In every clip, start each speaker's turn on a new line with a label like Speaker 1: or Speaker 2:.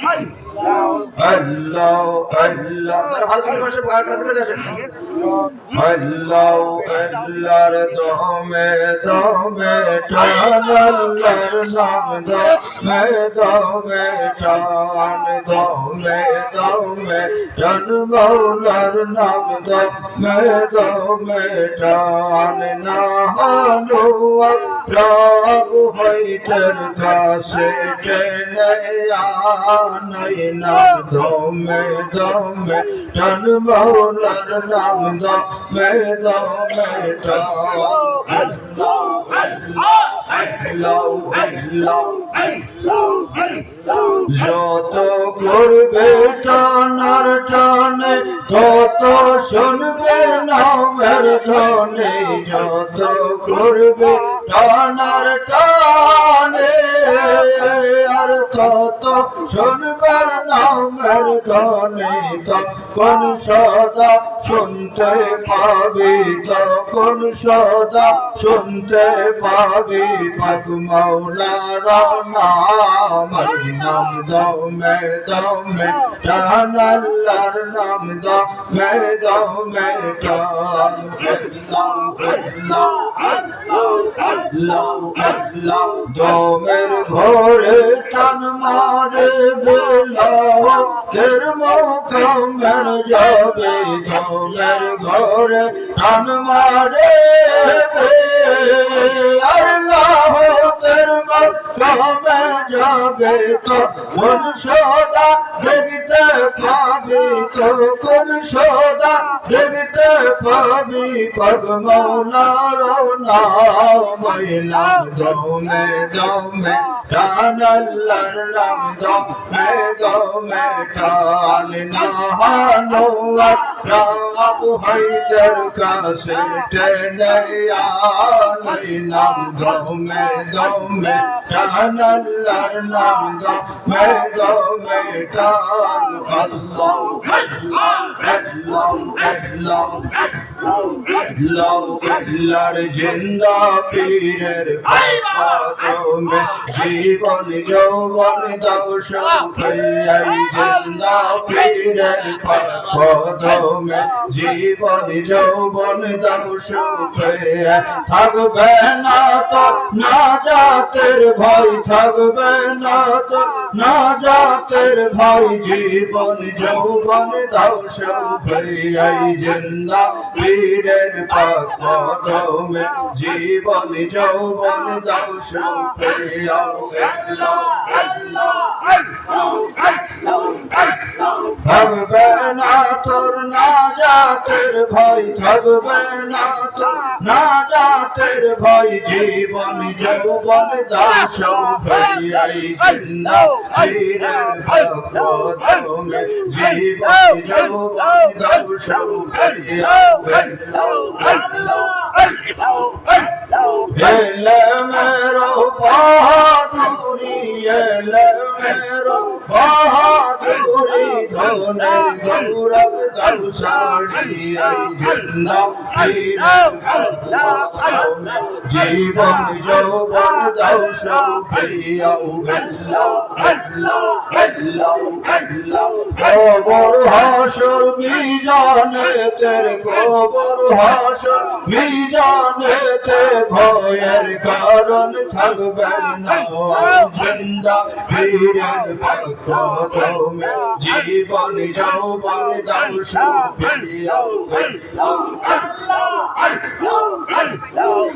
Speaker 1: अ আল্লাহ আল্লাহ। তারা ভালো করে বসে কাছে কাছে আসেন। আল্লাহ, আল্লাহর দমে দমে টান, আল্লাহর নাম দমে দমে টান, দমে দমে টান মৌলার নাম দমে দমে টান। না হানু প্রভু হইতের কাছে টেনে আনাই নাম দমে দমে টান মৌলার নাম দমে দমে টান আল্লাহ আল্লাহ আল্লাহ যত করবে টানার টানে, তত শুনবে নামের ধনে যত করবে টানার টানে আর তত শুনবার নামের ধনে তখন সদা শুনতে পাবি তখন সদা শুনতে পাবি পাক নাম দমে দমে টান নাম দমে দমে, টান দমের ঘরে টান মারে বেলাও তের মোকামের যাবে দমের ঘরে। টান মারে, আল্লাহ তের মোকামে যাবে তো, কোন সদা দেখতে পাবি তো, কোন সদা দেখতে পাবি পগ মৌলার ওই নাম দমে দমে, টান আনাই নাম দমে দমে টান আল্লাহর নাম দমে দমে টান আল্লাহ আল্লাহ আল্লাহ আল্লাহ আল্লাহর জিন্দা পীরের পাদমে জীবন, যৌবন দাও সফাই জিন্দা পীরের পাদমে জীবন, যৌবন দাও সফাই থাকবে না তো না জাতের ভয়, থাকবে না তো না জাতের ভয়, জীবন, যৌবন দাও সফাই জিন্দা পীরের পাদমে জীবন যৌবন দাও সফাই থাকবে না তোর না জাতের ভয়, থাকবে না তোর না জাতের ভয়। জীবন যৌবন দাস ভাই জিন্দা ভক্তমে জীবন যৌবন দাস এলে। মেরো বাহাদুরি ধনের গৌরব দাও সাড়ি আই জিন্দা বীরের ভক্তমে জীবন যৌবন আল্লাহ কবর হাসর মিজানে তের কবর হাসর মিজানে তে ভয়ের কারণ থাকবে না। জিন্দা বীরের ভক্তমে জীবন দাও সফিয়াও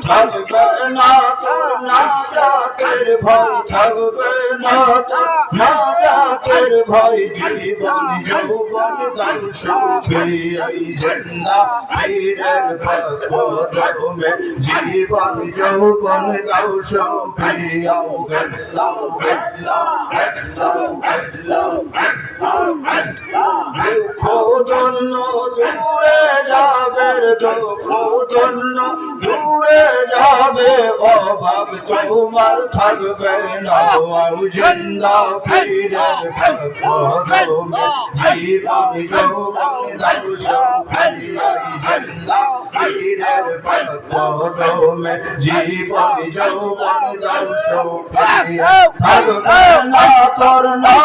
Speaker 1: থাকবে না তোর না জাতের ভয়, থাকবে না তোর না জাতের ভয়। জীবন যৌবন দাও সুখে এই জিন্দা পীরের সর্বে জীবন যৌবন গাও সম্প্রিয় গেল্লাও গেল্লাও গেল্লাও গেল্লাও দুঃখ ধন্য দূরে যাবে, দুঃখ ধন্য দূরে যাবে, অভাব তোমার থাকবে না। জিন্দা ফিরে জীবন যৌবন ফিরে কদমে জীবন যৌবন ফিরিয়াই থাকবে না তোর না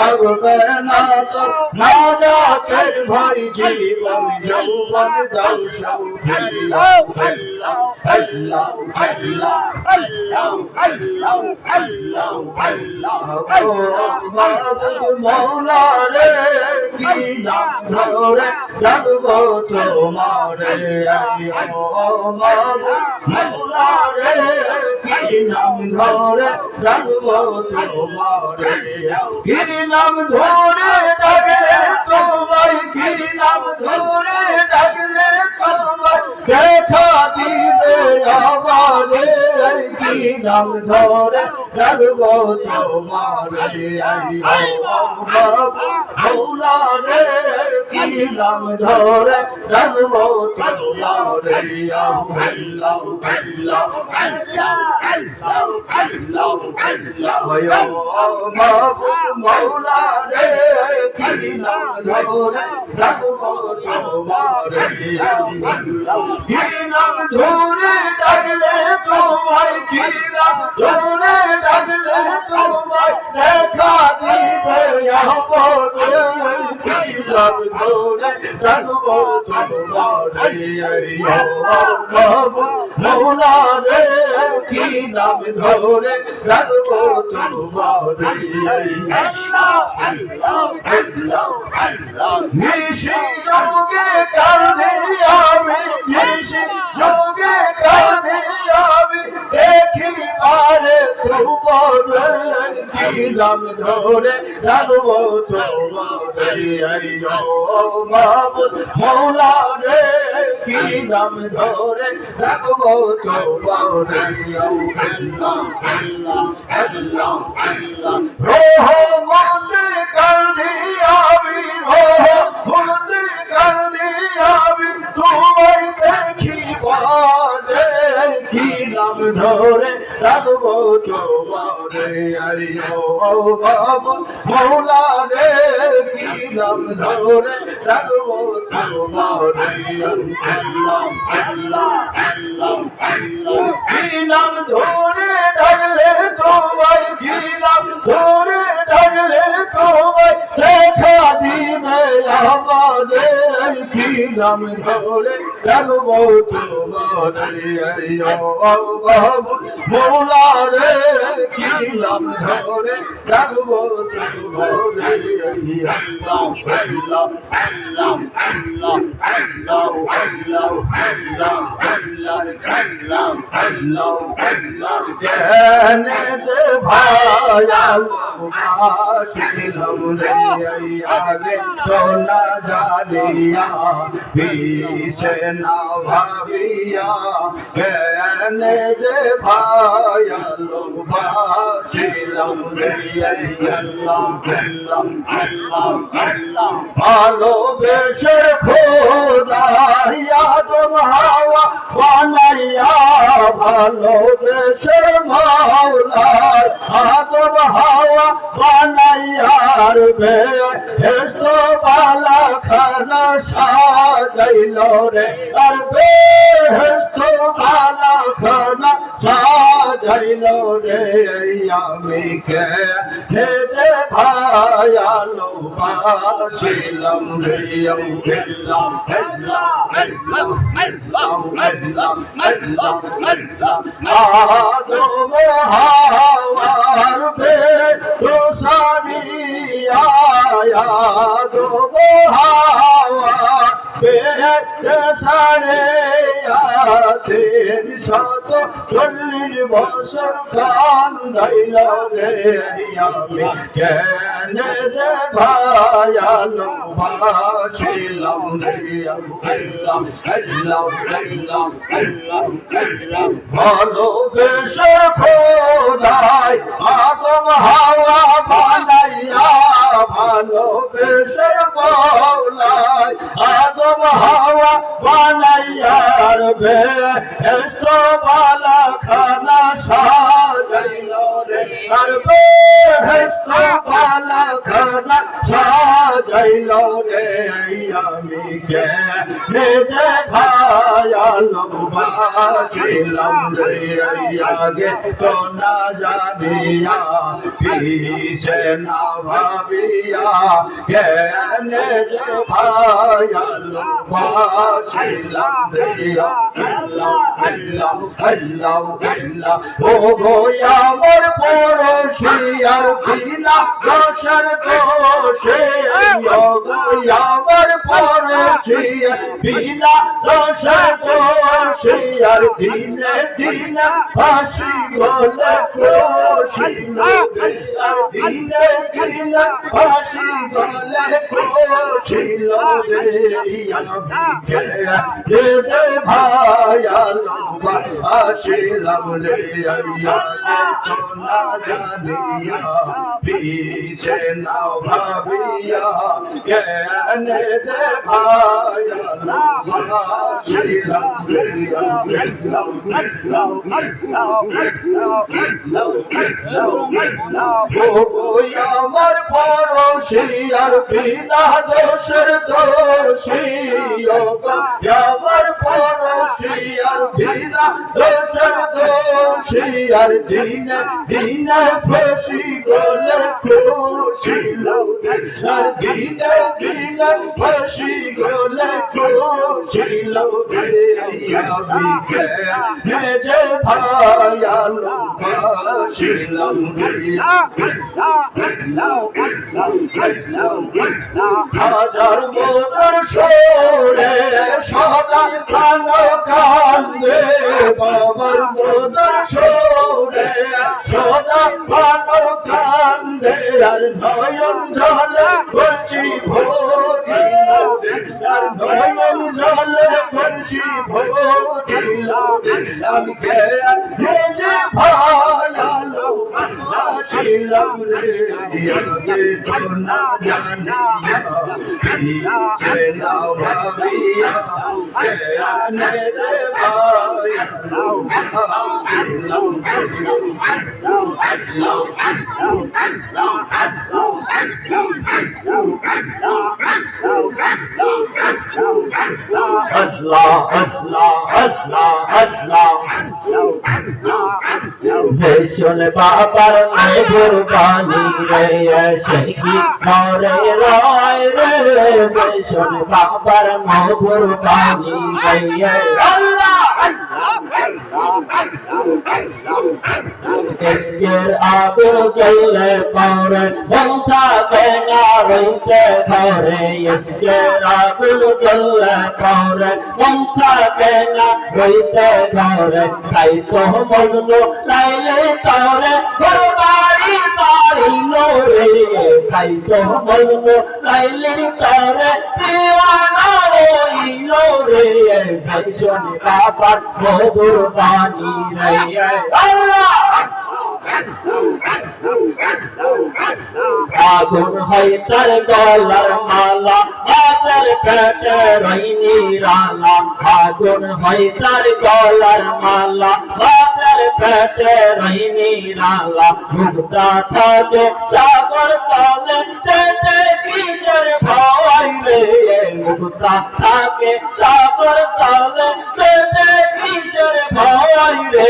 Speaker 1: থাকবে না তোর না জাতের ভাই জীবন যৌবন দাও ফিরিয়াই আল্লাহ আল্লাহ আল্লাহ আল্লাহ আল্লাহ আল্লাহ আল্লাহ মৌলা রে কি নাম ধরে রাখব তোমারে মৌলা রে কি নাম ধরে রাখব তোমারে কি নাম ধরে ডাকলে তোমায় কি নাম ধরে ডাকলে তোমায়? দেখা নাম ধরে রাখব তোমারে মৌলা রে কি নাম ধরে রাখব তোমারে মাহবুব মৌলা রে কি নাম ধরে রাখব তোমারে কি নাম ধরে ডাকলে কিনা দৌড়ে ডাকলে তোমার দেখা দিবে। আমার মৌলা রে কি নাম ধরে রাখব তোমারে নিশি যোগে কাঁধে আমি নিশি যোগে কাঁধে আমি দেখি পারে তোমার কি নাম ধরে রাখব তোমারে মৌলা রে, কি নাম ধরে রাখব তো রোহ মন্দির ধরে রাখব তোমারে? আইও বাবা মৌলা রে, কি নাম ধরে Ragu, né? Ragu, الله حي الله الله الله الله কিলাম ধরে ঢাকলে তোমায় কিলাম ধরে ঢাকলে তোমায়, দেখা দিবে আমাদের। কিলাম ধরে রাখব তোমার মৌলা রে কিলাম ধরে রাখব তোমার আল্লাহ আল্লাহ আল্লাহ। তোলা জানিয়া পিছে না ভাবিয়া জ্ঞান যে ভায়ালো ভাসিলাম রে ভালোবেসে আল্লাহ আল্লাহ আল্লাহ ভালোবেসের খোদা আদম হাওয়া বানাইয়া ভালোবেসের মাওলা আদম হাওয়া বানাইয়ার বে হেস্ত বালা খানা সাজাইল রে। আর বে হেস্ত বালা খানা সাজাইল যাইল রে আমি কে হে যে ভায়ালো পাশিলাম রে আল্লাহ আদম হাওয়ার বে দোসারিয়া আদম। সাড়ে শত চল্লিশ বছর কান দাইল রে আমি। কেন যে ভায়ালো ভাসিলাম রে ভালো বেশ খোদাই, আগম হাওয়া বানাইয়া ভালো বেশ বলাই আগম হাওয়া বানাইয়ার বেহেস্ত বালা খানা সাজাইল রে আর বেহেস্ত বালা খানা সাজাইল রে আমি কে নিজে ভায়ালো বাছিলাম রে তো না জানিয়া পিছে না ভাবিয়া কে নিজে ভায়ালো বাছিলাম রে আল্লাহ আল্লাহ আল্লাহ আল্লাহ ও গো Shri পরশিয়ার বিনা দোষের দোষে আমার পরশিয়ার বিনা দোষের দোষে আর দিনে দিনে ফাঁসি গলে খুশি আর দিনে দিনে ফাঁসি গলে খুশি রে রে ভাই আলো আসিলাম রে আইয়া তো না পিছে না ভাবিয়া, কেন যে আল্লাহ আল্লাহ আমার পরশি আর বিনা দোষের দোষী আমার পরশি আর বিনা দোষের দোষী। আর দিনে দিনে ফসি গলে খুশি আর নিজে ভায়ালো বাসিলাম হাজার বোধর সরে সদা প্রাণ কান্দে বাবার বোধর সরে সদা প্রাণ কান্দে আর নয়ন জলে বলছি ভোরি নয়ন জলে বলছি ভোরি ভায়ালো ছিলাম রে আগে তো না জানিয়া পিছে না ভাবিয়া কেনে রে ভায়ালো
Speaker 2: আল্লাহ আল্লাহ আল্লাহ আল্লাহ যে শুনে বাবার বাণী রে কি মরে রয় রে যে শুনে বাবার মধুর বাণী রে পড়ে মন থাকে রইতে ঘরে ইসকের আগুন জ্বলে পড়ে মন থাকে না রইতে ঘরে তাই তো মজনু লাইলে তরে ঘরবাড়ি বাড়িল রে তাই তো মজনু লাইলে তরে দিওয়ানা হইল আল্লাহ আগুন হয় তার গলার মালা, মাথার পেটে রইনি রালা। আগুন হয় তার গলার মালা, মাথার পেটে রইনি রালা। মুক্তা থাকে সাগর তলে চেতে কিসের ভয় রে। মুক্তা থাকে সাগর তলে চেতে কিসের ভয় রে।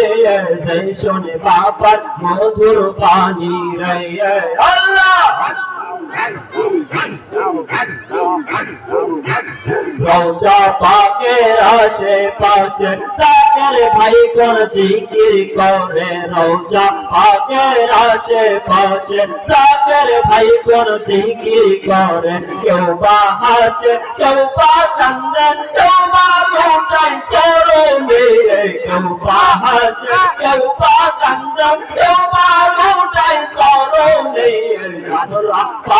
Speaker 2: সেই শোনে বাবার মধুর পানি রে আল্লাহ! রোজা পাকের আশেপাশে চাকের ভাই কোন জিকির করে। রোজা পাকের আশেপাশে চাকের ভাই কোন জিকির করে। কেউ বা হাসে, কেউ বা কান্দে, কেউ বা লুটাই সরমে কেউ বা হাসে, কেউ বা কান্দে, কেউ বা লুটাই সরমে আমরা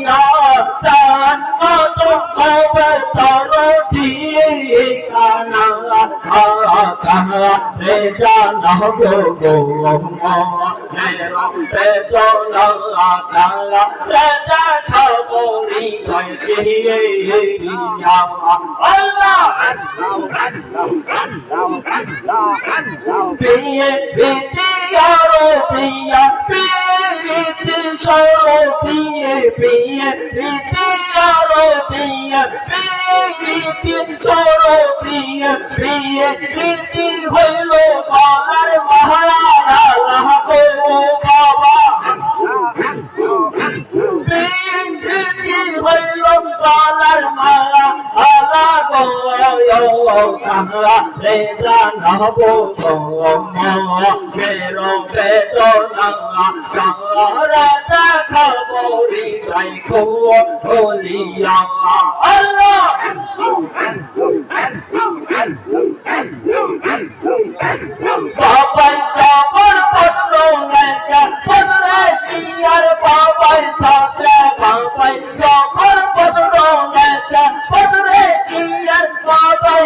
Speaker 2: জানাব গো রে জানা কালা রে দেখাবরি হয়েছে আল্লাহ প্রিয় প্রীতিয়ারো প্রিয়া প্রীতি সরো প্রিয় প্রিয় প্রীতিয়ারো প্রিয় প্রীতি সরো গো বাবা। কাহা রে জানাব মেরো বেদনা কাহা দেখাবরি তাই খো বলিয়া আল্লাহ বাবাই চাপর পত্র লেখা পত্রে কি বাবাই থাকে বাবাই চাপর পত্র লেখা পত্রে কি বাবাই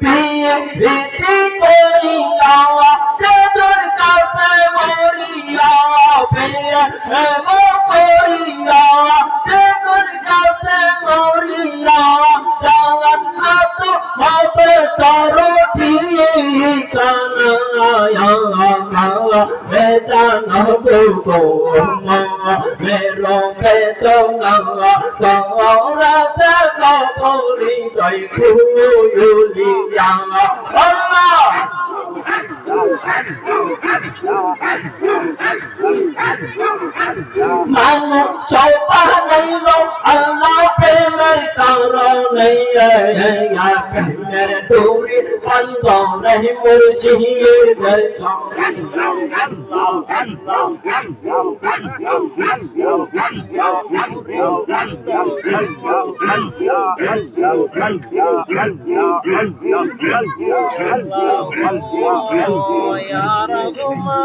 Speaker 2: পিয়ে রীতি করিয়া যে তোর কাছে মরিয়া পিয়ে হেম করিয়া যে তোর কাছে মরিয়া, জান্নাত হবে তোর ঠিকানা রে জানব গো তোমরা mang một sầu ba đây lông ở lao bên
Speaker 3: nơi cầu rau này ơi ơi
Speaker 4: à
Speaker 3: cần nghe tu đi তিন মিনিট হয়ে
Speaker 4: হ্যাঁ
Speaker 3: গেছে